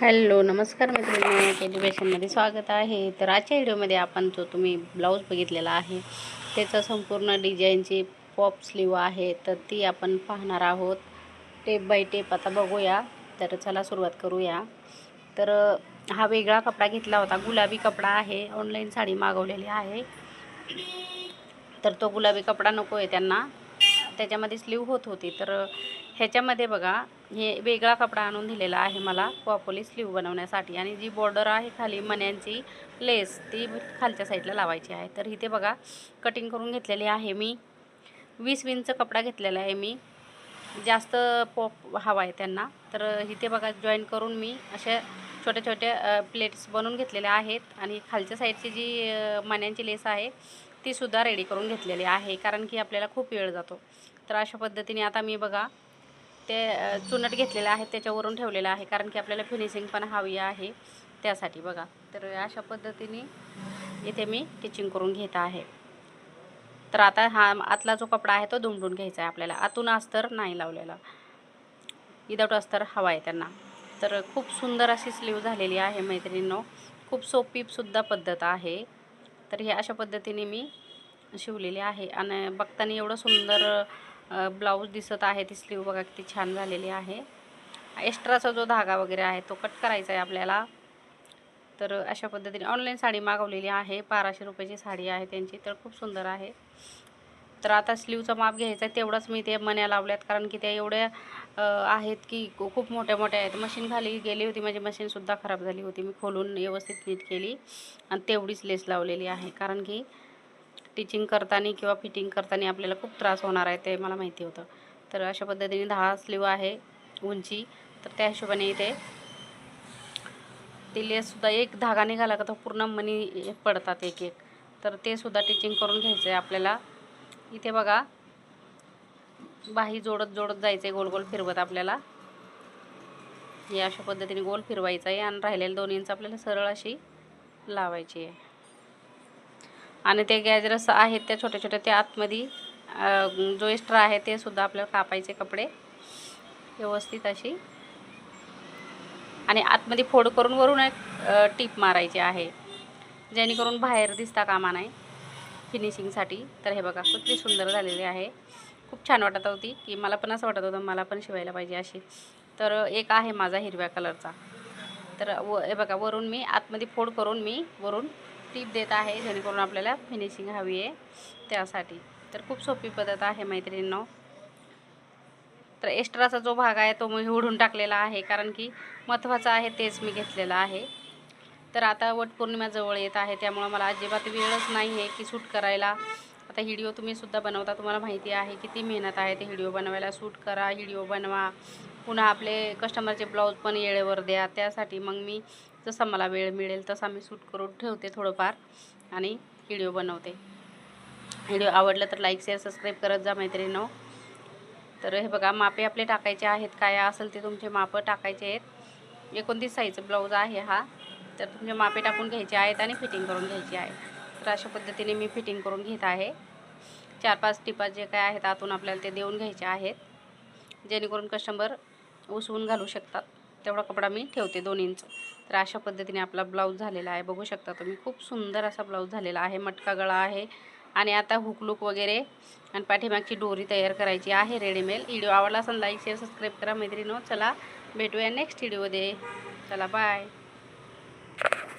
Hello नमस्कार मित्रांनो. एज्युकेशनमध्ये स्वागत आहे. तर आजच्या व्हिडिओमध्ये आपण जो तुम्ही ब्लाऊज बघितलेला आहे त्याचं संपूर्ण डिझाईनची पॉप स्लीव आहे. तर ती आपण पाहणार आहोत. टेप बाय टेप आता बघूया. तर चला सुरुवात करूया. तर हा वेगळा कपडा घेतला होता. गुलाबी कपडा आहे. ऑनलाईन साडी मागवलेली आहे. तर तो गुलाबी कपडा नको आहे त्यांना. त्याच्यामध्ये स्लीव होत होती. तर ह्याच्यामध्ये बघा. हे वेगळा कपडा आणून दिलेला आहे मला पॉपोली स्लीव बनवण्यासाठी. आणि जी बॉर्डर आहे खाली मण्यांची लेस ती खालच्या साईडला लावायची आहे. तर इथे बघा कटिंग करून घेतलेली आहे मी. वीस विंच कपडा घेतलेला आहे मी. जास्त पॉप हवा आहे त्यांना. तर इथे बघा जॉईन करून मी अशा छोट्या छोट्या प्लेट्स बनवून घेतलेल्या आहेत. आणि खालच्या साईडची जी मण्यांची लेस आहे तीसुद्धा रेडी करून घेतलेली आहे. कारण की आपल्याला खूप वेळ जातो. तर अशा पद्धतीने आता मी बघा ते चुनट घेतलेलं आहे त्याच्यावरून ठेवलेलं आहे. कारण की आपल्याला फिनिशिंग पण हवी आहे त्यासाठी बघा. तर अशा पद्धतीने इथे मी टिचिंग करून घेत आहे. तर आता हा आतला जो कपडा आहे तो दुमडून घ्यायचा आहे आपल्याला. आतून अस्तर नाही लावलेला. विदाऊट अस्तर हवा आहे त्यांना. तर खूप सुंदर अशी स्लीव झालेली आहे मैत्रिणींनो. खूप सोपीसुद्धा पद्धत आहे. तर हे अशा पद्धतीने मी शिवलेली आहे. आणि बघताना एवढं सुंदर ब्लाऊज दिसत आहे ती स्लीव बघा किती छान झालेली आहे. एक्स्ट्राचा जो धागा वगैरे आहे तो कट करायचा आहे आपल्याला. तर अशा पद्धतीने ऑनलाईन साडी मागवलेली आहे बाराशे रुपयाची साडी आहे त्यांची तर खूप सुंदर आहे. तर आता स्लीवचा माप घ्यायचा आहे तेवढंच मी ते मण्या लावल्यात कारण की त्या एवढ्या आहेत की खूप मोठ्या मोठ्या आहेत. मशीन खाली गेली होती माझी मशीनसुद्धा खराब झाली होती. मी खोलून व्यवस्थित नीट केली आणि तेवढीच लेस लावलेली आहे कारण की टिचिंग करताना किंवा फिटिंग करताना आपल्याला खूप त्रास होणार आहे ते मला माहिती होतं. तर अशा पद्धतीने दहा स्लीव आहे उंची. तर त्या हिशोबाने इथे ती लेससुद्धा एक धागा निघाला का तो पूर्ण मनी पडतात एक एक. तर ते सुद्धा टिचिंग करून घ्यायचं आहे आपल्याला. इथे बघा बाही जोडत जोडत जायचं आहे गोल गोल फिरवत आपल्याला. हे अशा पद्धतीने गोल फिरवायचं आहे आणि राहिलेल्या दोन इंच आपल्याला सरळ अशी लावायची आहे. आणि ते गॅजरस आहेत त्या छोट्या छोट्या त्या आतमध्ये जो एक्स्ट्रा आहे ते सुद्धा आपल्याला कापायचे कपडे. व्यवस्थित अशी. आणि आतमध्ये फोड करून वरून एक टीप मारायची आहे. जेणेकरून बाहेर दिसता कामा नाही फिनिशिंगसाठी तर हे बघा किती सुंदर झालेली आहे. खूप छान वाटत होती की मला पण असं वाटत होतं मला पण शिवायला पाहिजे अशी. तर एक आहे माझा हिरव्या कलरचा. तर व हे बघा वरून मी आतमध्ये फोड करून मी वरून टीप देत आहे जेणेकरून आपल्याला फिनिशिंग हवी आहे त्यासाठी. तर खूप सोपी पद्धत आहे मैत्रिणींनो. तर एक्स्ट्राचा जो भाग आहे तो मी उडून टाकलेला आहे कारण की महत्त्वाचं आहे तेच मी घेतलेलं आहे. तर आता वटपौर्णिमा जवळ येत आहे त्यामुळं मला अजिबात वेळच नाही आहे की शूट करायला. आता व्हिडिओ तुम्हीसुद्धा बनवता तुम्हाला माहिती आहे किती मेहनत आहे ते व्हिडिओ बनवायला. शूट करा व्हिडिओ बनवा. पुन्हा आपले कस्टमरचे ब्लाऊज पण येळेवर द्या. त्यासाठी मग मी जसा मला वेळ मिळेल तसा मी सूट करून ठेवते थोडंफार आणि व्हिडिओ बनवते. व्हिडिओ आवडला तर लाईक शेअर सबस्क्राईब करत जा मैत्रिणीनो. तर हे बघा मापे आपले टाकायचे आहेत. काय असेल ते तुमचे मापं टाकायचे आहेत. एकोणतीस साईजचं ब्लाऊज आहे हा. तर तुमचे मापे टाकून घ्यायचे आहेत आणि फिटिंग करून घ्यायची आहे. तर अशा पद्धतीने मी फिटिंग करून घेत आहे. चार पाच टिपा जे काय आहेत आतून आपल्याला ते देऊन घ्यायचे आहेत. जेणेकरून कस्टमर उसवून घालू शकतात. तेवढा कपडा मी ठेवते दोन इंच तर अशा पद्धतीने आपला ब्लाऊज झालेला आहे. बघू शकता तुम्ही खूप सुंदर असा ब्लाऊज झालेला आहे. मटका गळा आहे. आणि आता हुकलूक वगैरे आणि पाठीमागची डोरी तयार करायची आहे रेडीमेड. व्हिडिओ आवडला असेल लाईक शेअर सबस्क्राईब करा. मैत्रिणी चला भेटूया नेक्स्ट व्हिडिओमध्ये चला बाय